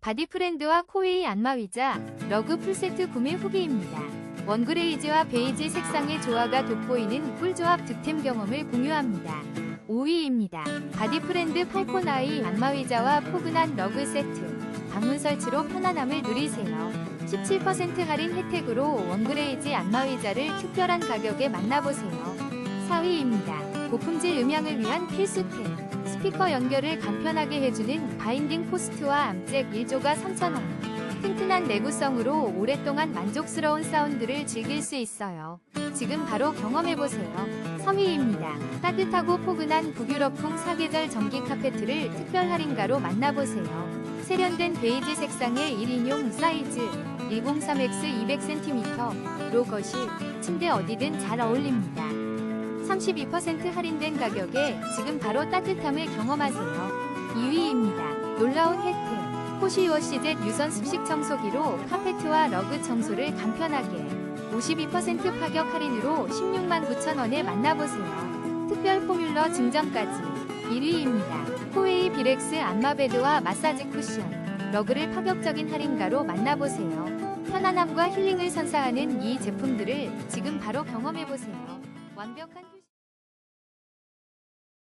바디프렌드와 코웨이 안마의자, 러그 풀세트 구매 후기입니다. 원그레이지와 베이지 색상의 조화가 돋보이는 꿀조합 득템 경험을 공유합니다. 5위입니다. 바디프렌드 팔코나이 안마의자와 포근한 러그 세트. 방문 설치로 편안함을 누리세요. 17% 할인 혜택으로 원그레이지 안마의자를 특별한 가격에 만나보세요. 4위입니다. 고품질 음향을 위한 필수템. 스피커 연결을 간편하게 해주는 바인딩 포스트와 암잭 1조가 3,000원. 튼튼한 내구성으로 오랫동안 만족스러운 사운드를 즐길 수 있어요. 지금 바로 경험해보세요. 3위입니다. 따뜻하고 포근한 북유럽풍 사계절 전기 카페트를 특별 할인가로 만나보세요. 세련된 베이지 색상의 1인용 사이즈 103X 200cm 로 거실, 침대 어디든 잘 어울립니다. 32% 할인된 가격에 지금 바로 따뜻함을 경험하세요. 2위입니다. 놀라운 혜택. 포시워시젯 유선 습식 청소기로 카페트와 러그 청소를 간편하게 52% 파격 할인으로 16만 9천 원에 만나보세요. 특별 포뮬러 증정까지 1위입니다. 코웨이 비렉스 안마베드와 마사지 쿠션, 러그를 파격적인 할인가로 만나보세요. 편안함과 힐링을 선사하는 이 제품들을 지금 바로 경험해보세요. 완벽한 휴식.